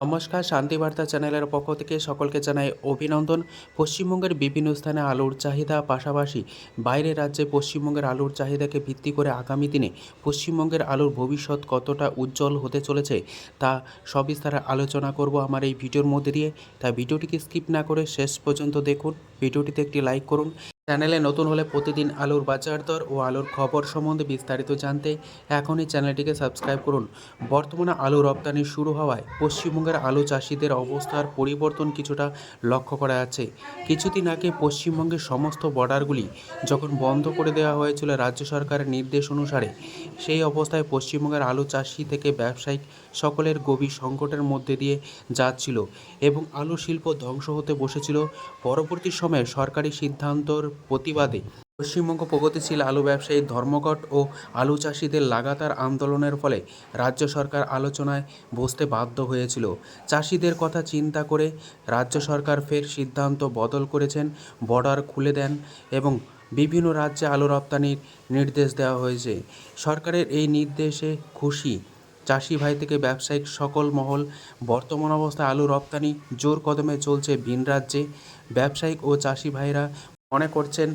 নমস্কার শান্তিবার্তা চ্যানেলের পক্ষ থেকে সকলকে জানাই অভিনন্দন। পশ্চিমবঙ্গের বিভিন্ন স্থানে আলুর চাহিদা পাশাপাশি বাইরের রাজ্যে পশ্চিমবঙ্গের আলুর চাহিদাকে ভিত্তি করে আগামী দিনে পশ্চিমবঙ্গের আলুর ভবিষ্যৎ কতটা উজ্জ্বল হতে চলেছে তা সবিস্তারে আলোচনা করব আমার এই ভিডিওর মধ্যে দিয়ে। তাই ভিডিওটিকে স্কিপ না করে শেষ পর্যন্ত দেখুন, ভিডিওটিতে একটি লাইক করুন। চ্যানেলে নতুন হলে প্রতিদিন আলুর বাজার দর ও আলুর খবর সম্বন্ধে বিস্তারিত জানতে এখনই চ্যানেলটিকে সাবস্ক্রাইব করুন। বর্তমানে আলু রপ্তানি শুরু হওয়ায় পশ্চিমবঙ্গের আলু চাষিদের অবস্থার পরিবর্তন কিছুটা লক্ষ্য করা যাচ্ছে। কিছুদিন আগে পশ্চিমবঙ্গের সমস্ত বর্ডারগুলি যখন বন্ধ করে দেওয়া হয়েছিল রাজ্য সরকারের নির্দেশ অনুসারে, সেই অবস্থায় পশ্চিমবঙ্গের আলু চাষি থেকে ব্যবসায়িক সকলের গভীর সংকটের মধ্যে দিয়ে যাচ্ছিল এবং আলু শিল্প ধ্বংস হতে বসেছিল। পরবর্তী সময়ে সরকারি সিদ্ধান্তর প্রতিবাদে। পশ্চিমবঙ্গ প্রগতিশীল আলু ব্যবসায়ী ধর্মঘট ও আলু চাষিদের লাগাতার আন্দোলনের ফলে রাজ্য সরকার আলোচনায় বসতে বাধ্য হয়েছিল। চাষিদের কথা চিন্তা করে রাজ্য সরকার ফের সিদ্ধান্ত বদল করেছেন, বর্ডার খুলে দেন এবং বিভিন্ন রাজ্যে আলু রপ্তানির নির্দেশ দেওয়া হয়েছে। সরকারের এই নির্দেশে খুশি চাষি ভাই থেকে ব্যবসায়িক সকল মহল। বর্তমান অবস্থায় আলু রপ্তানি জোর কদমে চলছে ভিন রাজ্যে। ব্যবসায়িক ও চাষি ভাইরা মনে করছেন,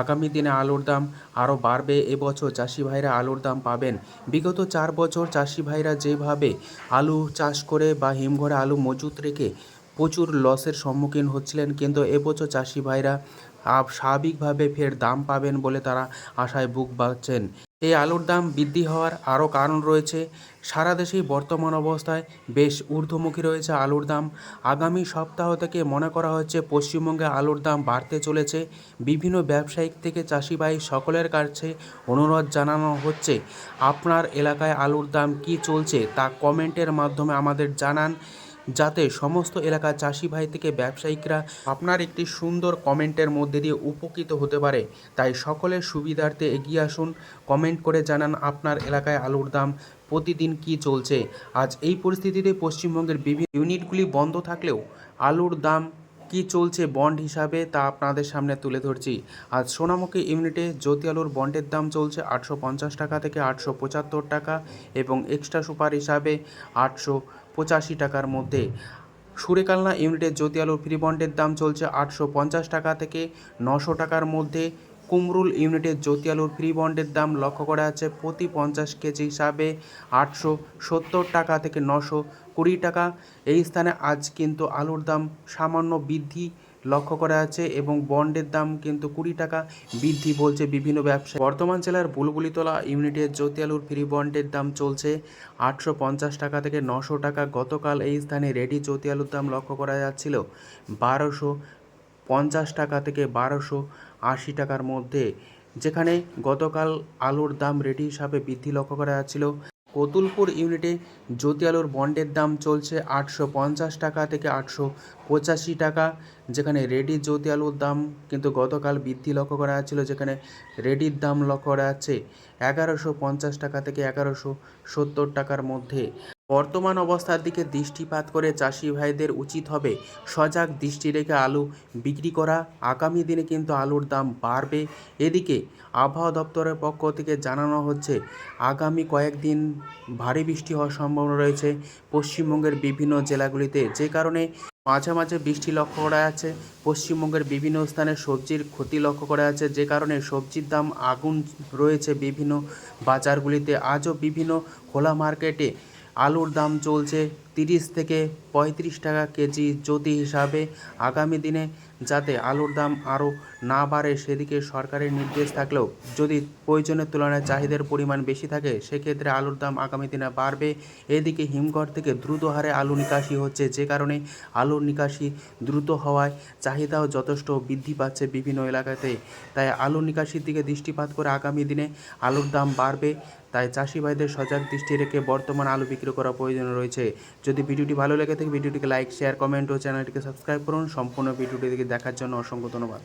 আগামী দিনে আলুর দাম আরও বাড়বে এবছর চাষি ভাইরা আলুর দাম পাবেন। বিগত চার বছর চাষি ভাইরা যেভাবে আলু চাষ করে বা হিমঘরে আলু মজুত রেখে প্রচুর লসের সম্মুখীন হচ্ছিলেন, কিন্তু এবছর চাষি ভাইরা স্বাভাবিকভাবে ফের দাম পাবেন বলে তারা আশায় বুক বাঁধছেন। এই আলুর দাম বৃদ্ধি হওয়ার আরও কারণ রয়েছে। সারা দেশেই বর্তমান অবস্থায় বেশ ঊর্ধ্বমুখী রয়েছে আলুর দাম। আগামী সপ্তাহ থেকে মনে করা হচ্ছে পশ্চিমবঙ্গে আলুর দাম বাড়তে চলেছে। বিভিন্ন ব্যবসায়িক থেকে চাষি ভাই সকলের কাছে অনুরোধ জানানো হচ্ছে, আপনার এলাকায় আলুর দাম কী চলছে তা কমেন্টের মাধ্যমে আমাদের জানান। যাতে সমস্ত এলাকার চাষি ভাই থেকে ব্যবসায়িকরা আপনার একটি সুন্দর কমেন্টের মধ্যে দিয়ে উপকৃত হতে পারে। তাই সকলের সুবিধার্থে এগিয়ে আসুন। কমেন্ট করে জানান আপনার এলাকায় আলুর দাম প্রতিদিন কি চলছে। আজ এই পরিস্থিতিতে পশ্চিমবঙ্গের বিভিন্ন ইউনিটগুলি বন্ধ থাকলেও আলুর দাম কি চলছে বন্ড হিসাবে তা আপনাদের সামনে তুলে ধরছি। আজ সোনামুখী ইউনিটে জ্যোতি আলুর বন্ডের দাম চলছে আটশো পঞ্চাশ টাকা থেকে আটশো পঁচাত্তর টাকা এবং এক্সট্রা সুপার হিসাবে আটশো পঁচাশি টাকার মধ্যে। সুরেকালনা ইউনিটের জ্যোতি আলুর ফ্রি বন্ডের দাম চলছে আটশো পঞ্চাশ টাকা থেকে নশো টাকার মধ্যে। কুমরুল ইউনিটের জ্যোতি আলুর ফ্রি বন্ডের দাম লক্ষ্য করা যাচ্ছে প্রতি পঞ্চাশ কেজি হিসাবে আটশো সত্তর টাকা থেকে নশো কুড়ি টাকা। এই স্থানে আজ কিন্তু আলুর দাম সামান্য বৃদ্ধি লক্ষ্য করা যাচ্ছে এবং বন্ডের দাম কিন্তু কুড়ি টাকা বৃদ্ধি বলছে বিভিন্ন ব্যবসা বর্ধমান জেলার বুলবুলিতলা ইউনিটের জ্যোতি আলুর ফ্রি বন্ডের দাম চলছে আটশো পঞ্চাশ টাকা থেকে নশো টাকা। গতকাল এই স্থানে রেডি জ্যোতি আলুর দাম লক্ষ্য করা যাচ্ছিল বারোশো পঞ্চাশ টাকা থেকে বারোশো আশি টাকার মধ্যে, যেখানে গতকাল আলুর দাম রেডি হিসাবে বৃদ্ধি লক্ষ্য করা যাচ্ছিল। কতুলপুর ইউনিটে জ্যোতি আলুর বন্ডের দাম চলছে আটশো পঞ্চাশ টাকা থেকে আটশো পঁচাশি টাকা, যেখানে রেডি জ্যোতি আলুর দাম কিন্তু গতকাল বৃদ্ধি লক্ষ্য করা যাচ্ছিল, যেখানে রেডির দাম লক্ষ্য করা যাচ্ছে এগারোশো পঞ্চাশ টাকা থেকে এগারোশো সত্তর টাকার মধ্যে। বর্তমান অবস্থার দিকে দৃষ্টিপাত করে চাষি ভাইদের উচিত হবে সজাগ দৃষ্টি রেখে আলু বিক্রি করা। আগামী দিনে কিন্তু আলুর দাম বাড়বে। এদিকে আবহাওয়া দপ্তরের পক্ষ থেকে জানানো হচ্ছে, আগামী কয়েকদিন ভারী বৃষ্টি হওয়ার সম্ভাবনা রয়েছে। পশ্চিমবঙ্গের বিভিন্ন জেলাগুলিতে যে কারণে মাঝে মাঝে বৃষ্টি লক্ষ্য করা যাচ্ছে। পশ্চিমবঙ্গের বিভিন্ন স্থানে সবজির ক্ষতি লক্ষ্য করা যাচ্ছে। যে কারণে সবজির দাম আগুন রয়েছে বিভিন্ন বাজারগুলিতে। আজও বিভিন্ন খোলা মার্কেটে আলুর দাম চলছে। তিরিশ থেকে পঁয়ত্রিশ টাকা কেজি যদি হিসাবে আগামী দিনে যাতে আলুর দাম আরও না বাড়ে সেদিকে সরকারের নির্দেশ থাকলেও যদি প্রয়োজনের তুলনায় চাহিদার পরিমাণ বেশি থাকে, সেক্ষেত্রে আলুর দাম আগামী দিনে বাড়বে। এদিকে হিমঘর থেকে দ্রুত হারে আলু নিকাশি হচ্ছে, যে কারণে আলুর নিকাশি দ্রুত হওয়ায় চাহিদাও যথেষ্ট বৃদ্ধি পাচ্ছে বিভিন্ন এলাকাতে। তাই আলু নিকাশির দিকে দৃষ্টিপাত করে আগামী দিনে আলুর দাম বাড়বে। তাই চাষি ভাইদের সজাগ দৃষ্টি রেখে বর্তমান আলু বিক্রি করা প্রয়োজন রয়েছে। যদি ভিডিওটি ভালো লেগে থাকে, ভিডিওটিকে লাইক শেয়ার কমেন্ট ও চ্যানেলটিকে সাবস্ক্রাইব করুন। সম্পূর্ণ ভিডিওটি দেখার জন্য অসংখ্য ধন্যবাদ।